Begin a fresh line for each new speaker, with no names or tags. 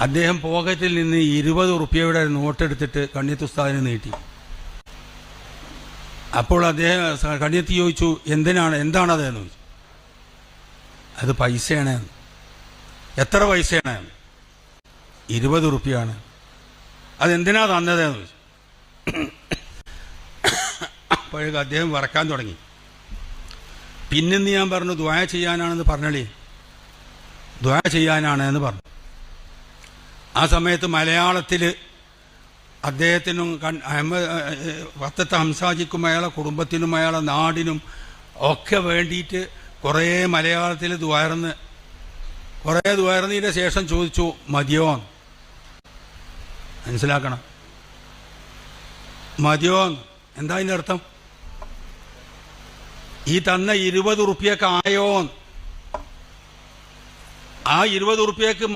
അദ്ദേഹം പോക്കറ്റിൽ നിന്ന് ഇരുപത് റുപ്യയുടെ നോട്ടെടുത്തിട്ട് കണ്ണിയത്ത് ഉസ്താദിന് നീട്ടി. അപ്പോൾ അദ്ദേഹം കണ്ണിയത്ത് ചോദിച്ചു എന്തിനാണ് എന്താണ് അതെന്ന് ചോദിച്ചു. അത് പൈസയാണ്. എത്ര പൈസയാണ്? ഇരുപത് റുപ്യാണ്. അതെന്തിനാ തന്നതെന്ന് ചോദിച്ചു. അപ്പോഴേക്കും അദ്ദേഹം വറക്കാൻ തുടങ്ങി. പിന്നെന്ന് ഞാൻ പറഞ്ഞു? ദ്വായ ചെയ്യാനാണെന്ന് പറഞ്ഞളി ദ്വായ ചെയ്യാനാണ് എന്ന് പറഞ്ഞു. ആ സമയത്ത് മലയാളത്തിൽ അദ്ദേഹത്തിനും അഹമ്മദ് പത്തത്തെ ഹംസാജിക്കും അയാളെ കുടുംബത്തിനും അയാളെ നാടിനും ഒക്കെ വേണ്ടിയിട്ട് കുറേ മലയാളത്തിൽ ദ്വാരന്ന് കുറേ ദ്വാരന്നതിന്റെ ശേഷം ചോദിച്ചു മതിയോ. മനസ്സിലാക്കണം മതിയോ. എന്താ അതിന്റെ അർത്ഥം ഈ തന്ന ഇരുപത് റുപ്യക്ക് ആയോ ആ ഇരുപത് റുപ്യക്ക്